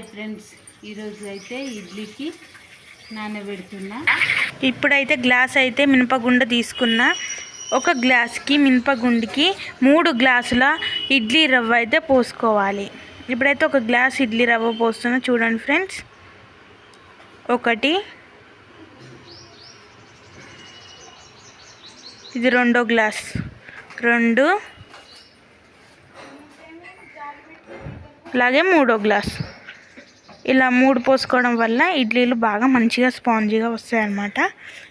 Hi friends ఈరోజు అయితే ఇడ్లీకి నానబెడుతున్నా. ఇప్పుడైతే గ్లాస్ అయితే మినపగుండ తీసుకున్నా. ఒక గ్లాస్కి మినపగుండికి మూడు గ్లాసుల ఇడ్లీ రవ్వ అయితే పోసుకోవాలి. ఇప్పుడైతే ఒక గ్లాస్ ఇడ్లీ రవ్వ పోస్తున్నా చూడండి ఫ్రెండ్స్. ఒకటి. ఇది రెండో గ్లాస్. రెండు. అలాగే మూడో గ్లాస్. ఇలా మూడు పోసుకోవడం వల్ల ఇడ్లీలు బాగా మంచిగా స్పాంజీగా వస్తాయి అన్నమాట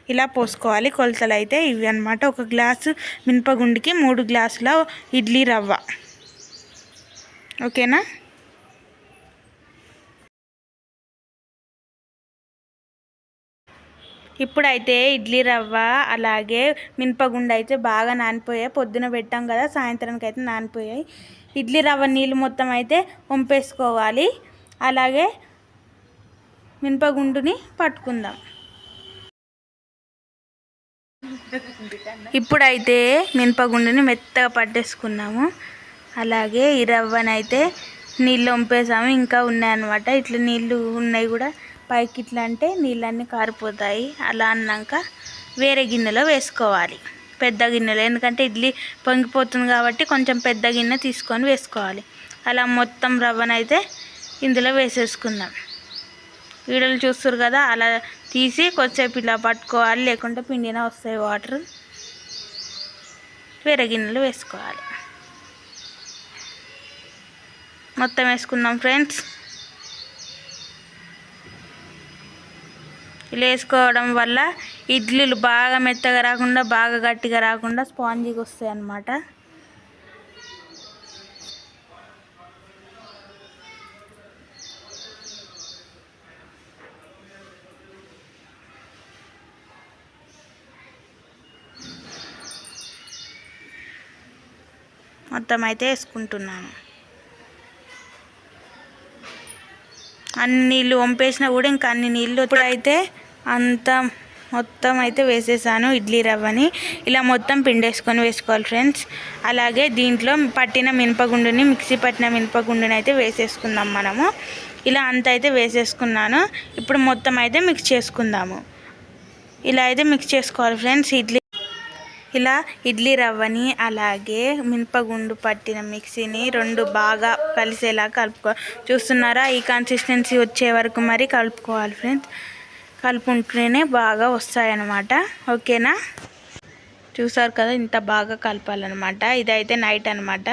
ఇలా పోసుకోవాలి. కొలతలు అయితే ఇవి అన్నమాట. ఒక గ్లాసు మినపగుండికి మూడు గ్లాసుల ఇడ్లీ రవ్వ. ఓకేనా? ఇప్పుడైతే ఇడ్లీ రవ్వ అలాగే మినపగుండ అయితే బాగా నానిపోయాయి. పొద్దున పెట్టాం కదా సాయంత్రానికి అయితే నానిపోయాయి. ఇడ్లీ రవ్వ నీళ్ళు మొత్తం అయితే వంపేసుకోవాలి. అలాగే మినపగుండుని పట్టుకుందాం. ఇప్పుడైతే మినపగుండుని మెత్తగా పట్టేసుకున్నాము. అలాగే ఈ రవ్వనైతే నీళ్ళు వంపేసాము. ఇంకా ఉన్నాయన్నమాట. ఇట్లా నీళ్ళు ఉన్నాయి కూడా. పైకి ఇట్లా అంటే నీళ్ళన్నీ కారిపోతాయి. అలా అన్నాక వేరే గిన్నెలో వేసుకోవాలి. పెద్ద గిన్నెలో. ఎందుకంటే ఇడ్లీ పొంగిపోతుంది కాబట్టి కొంచెం పెద్ద గిన్నె తీసుకొని వేసుకోవాలి. అలా మొత్తం రవ్వనైతే ఇందులో వేసేసుకుందాం. వీడలు చూస్తారు కదా అలా తీసి కొద్దిసేపు ఇలా పట్టుకోవాలి లేకుంటే పిండిన వస్తాయి వాటర్. వేరే గిన్నెలు వేసుకోవాలి. మొత్తం వేసుకుందాం ఫ్రెండ్స్. ఇలా వేసుకోవడం వల్ల ఇడ్లీలు బాగా మెత్తగా రాకుండా బాగా గట్టిగా రాకుండా స్పాంజీగా వస్తాయి అన్నమాట మొత్తం అయితే వేసుకుంటున్నాను. అన్ని నీళ్ళు వంపేసినా కూడా ఇంకా అన్ని నీళ్ళు ఇప్పుడైతే అంత మొత్తం అయితే వేసేసాను ఇడ్లీ రవ్వని. ఇలా మొత్తం పిండేసుకొని వేసుకోవాలి ఫ్రెండ్స్. అలాగే దీంట్లో పట్టిన మినపగుండుని మిక్సీ పట్టిన మినపగుండుని అయితే వేసేసుకుందాం మనము. ఇలా అంత అయితే వేసేసుకున్నాను. ఇప్పుడు మొత్తం అయితే మిక్స్ చేసుకుందాము. ఇలా అయితే మిక్స్ చేసుకోవాలి ఫ్రెండ్స్. ఇడ్లీ ఇలా ఇడ్లీ రవ్వని అలాగే మినపగుండు పట్టిన మిక్సీని రెండు బాగా కలిసేలా కలుపుకో చూస్తున్నారా? ఈ కన్సిస్టెన్సీ వచ్చే వరకు మరి కలుపుకోవాలి ఫ్రెండ్స్ కలుపుకుంటేనే బాగా వస్తాయన్నమాట. ఓకేనా? చూసారు కదా ఇంత బాగా కలపాలన్నమాట. ఇదైతే నైట్ అనమాట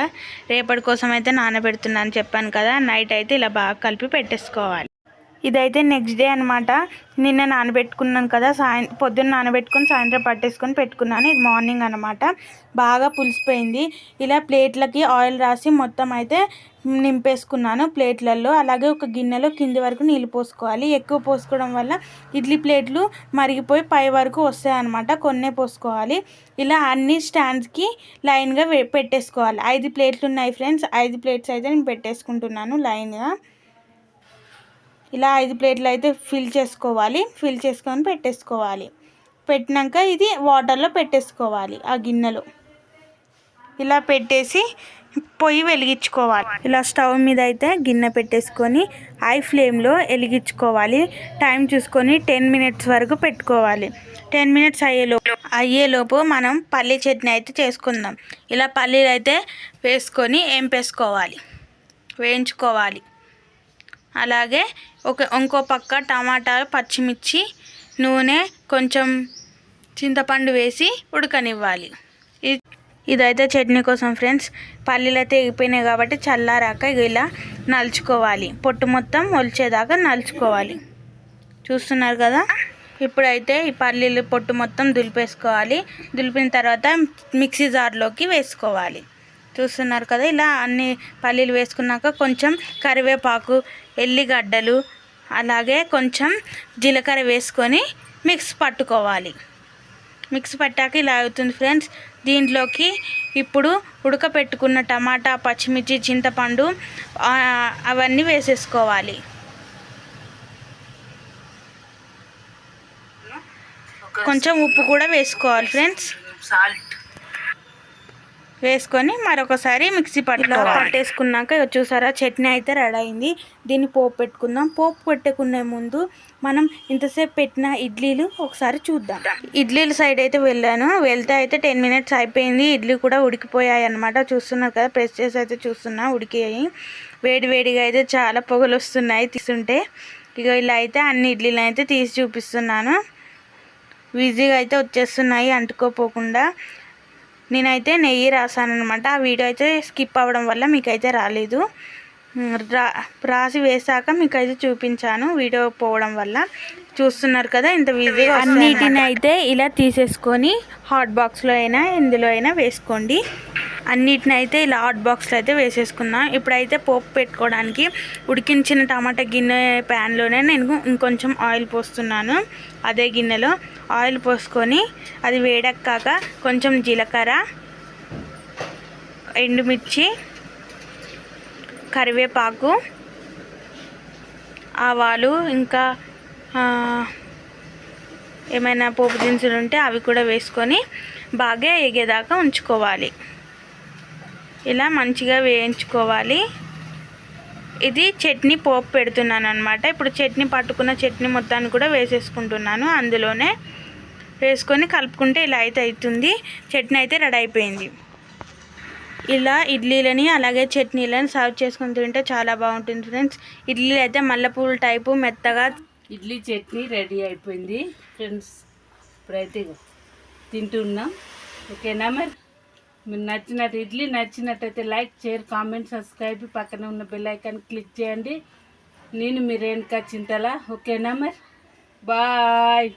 రేపటి కోసం అయితే నానబెడుతున్నాను చెప్పాను కదా నైట్ అయితే ఇలా బాగా కలిపి పెట్టేసుకోవాలి. ఇదైతే నెక్స్ట్ డే అనమాట నిన్న నానబెట్టుకున్నాను కదా సాయం పొద్దున్న నానబెట్టుకొని సాయంత్రం పట్టేసుకొని పెట్టుకున్నాను. ఇది మార్నింగ్ అనమాట బాగా పులిసిపోయింది. ఇలా ప్లేట్లకి ఆయిల్ రాసి మొత్తం అయితే నింపేసుకున్నాను ప్లేట్లలో. అలాగే ఒక గిన్నెలో కింది వరకు నీళ్ళు పోసుకోవాలి. ఎక్కువ పోసుకోవడం వల్ల ఇడ్లీ ప్లేట్లు మరిగిపోయి పై వరకు వస్తాయి అనమాట కొన్నే పోసుకోవాలి. ఇలా అన్ని స్టాండ్స్కి లైన్గా పెట్టేసుకోవాలి. ఐదు ప్లేట్లు ఉన్నాయి ఫ్రెండ్స్. ఐదు ప్లేట్స్ అయితే నేను పెట్టేసుకుంటున్నాను లైన్గా. ఇలా ఐదు ప్లేట్లు అయితే ఫిల్ చేసుకోవాలి. ఫిల్ చేసుకొని పెట్టేసుకోవాలి. పెట్టినాక ఇది వాటర్లో పెట్టేసుకోవాలి ఆ గిన్నెలో. ఇలా పెట్టేసి పొయ్యి వెలిగించుకోవాలి. ఇలా స్టవ్ మీద అయితే గిన్నె పెట్టేసుకొని హై ఫ్లేమ్లో వెలిగించుకోవాలి. టైం చూసుకొని టెన్ మినిట్స్ వరకు పెట్టుకోవాలి. టెన్ మినిట్స్ అయ్యేలోపు అయ్యేలోపు మనం పల్లీ చట్నీ అయితే చేసుకుందాం. ఇలా పల్లీలు అయితే వేసుకొని వేసుకోవాలి వేయించుకోవాలి. అలాగే ఒక ఇంకో పక్క టమాటాలు పచ్చిమిర్చి నూనె కొంచెం చింతపండు వేసి ఉడకనివ్వాలి. ఇ- ఇదైతే చట్నీ కోసం ఫ్రెండ్స్. పల్లీలు అయితే ఎగిపోయినాయి కాబట్టి చల్లారాక ఇలా నలుచుకోవాలి. పొట్టు మొత్తం ఒలిచేదాకా నలుచుకోవాలి. చూస్తున్నారు కదా? ఇప్పుడైతే ఈ పల్లీలు పొట్టు మొత్తం దులిపేసుకోవాలి. దులిపిన తర్వాత మిక్సీ జార్లోకి వేసుకోవాలి. చూస్తున్నారు కదా ఇలా అన్ని పల్లీలు వేసుకున్నాక కొంచెం కరివేపాకు ఎల్లిగడ్డలు అలాగే కొంచెం జీలకర్ర వేసుకొని మిక్స్ పట్టుకోవాలి. మిక్స్ పట్టాక ఇలా అవుతుంది ఫ్రెండ్స్. దీంట్లోకి ఇప్పుడు ఉడకపెట్టుకున్న టమాటా పచ్చిమిర్చి చింతపండు అవన్నీ వేసేసుకోవాలి. కొంచెం ఉప్పు కూడా వేసుకోవాలి ఫ్రెండ్స్. సాల్ట్ వేసుకొని మరొకసారి మిక్సీ పట్టుకోవాలి పట్టేసుకున్నాక చూసారా చట్నీ అయితే రెడీ అయింది. దీన్ని పోపు పెట్టుకుందాం. పోపు పెట్టుకునే ముందు మనం ఇంతసేపు పెట్టిన ఇడ్లీలు ఒకసారి చూద్దాం. ఇడ్లీల సైడ్ అయితే వెళ్ళాను. వెళ్తే అయితే టెన్ మినిట్స్ అయిపోయింది. ఇడ్లీ కూడా ఉడికిపోయాయి అనమాట చూస్తున్నారు కదా ప్రెస్ చేసి అయితే చూస్తున్నా ఉడికాయి. వేడి వేడిగా అయితే చాలా పొగలు వస్తున్నాయి తీసుంటే. ఇక ఇలా అయితే అన్ని ఇడ్లీలు అయితే తీసి చూపిస్తున్నాను. ఈజీగా అయితే వచ్చేస్తున్నాయి అంటుకోపోకుండా. నేనైతే నెయ్యి రాసాను అనమాట ఆ వీడియో అయితే స్కిప్ అవ్వడం వల్ల మీకైతే రాలేదు. రా రాసి వేసాక మీకైతే చూపించాను వీడియో పోవడం వల్ల. చూస్తున్నారు కదా ఇంత ఈజీగా అన్నిటిని అయితే ఇలా తీసేసుకొని హాట్ బాక్స్లో అయినా ఎందులో అయినా వేసుకోండి. అన్నిటిని అయితే ఇలా హాట్ బాక్స్లో అయితే వేసేసుకున్నా. ఇప్పుడైతే పోపు పెట్టుకోవడానికి ఉడికించిన టమాటా గిన్నె ప్యాన్లోనే నేను ఇంకొంచెం ఆయిల్ పోస్తున్నాను. అదే గిన్నెలో ఆయిల్ పోసుకొని అది వేడెక్కాక కొంచెం జీలకర్ర ఎండుమిర్చి కరివేపాకు ఆవాలు ఇంకా ఏమైనా పోపు దినుసులు ఉంటే అవి కూడా వేసుకొని బాగా ఎగేదాకా ఉంచుకోవాలి. ఇలా మంచిగా వేయించుకోవాలి. ఇది చట్నీ పోపు పెడుతున్నాను అనమాట ఇప్పుడు చట్నీ పట్టుకున్న చట్నీ మొత్తాన్ని కూడా వేసేసుకుంటున్నాను. అందులోనే వేసుకొని కలుపుకుంటే ఇలా అయితే అవుతుంది. చట్నీ అయితే రెడీ అయిపోయింది. ఇలా ఇడ్లీలని అలాగే చట్నీలని సర్వ్ చేసుకొని తింటే చాలా బాగుంటుంది ఫ్రెండ్స్. ఇడ్లీలు అయితే మల్లెపూల టైపు మెత్తగా ఇడ్లీ చట్నీ రెడీ అయిపోయింది. ఫ్రెండ్స్ ఇప్పుడైతే తింటున్నాం. ఓకేనా మరి? మీరు నచ్చినట్టు ఇడ్లీ నచ్చినట్టయితే లైక్ షేర్ కామెంట్ సబ్స్క్రైబ్ పక్కన ఉన్న బెల్ ఐకాన్ క్లిక్ చేయండి. నేను మీ రేణుకా చింతల. ఓకేనా మరి? బాయ్.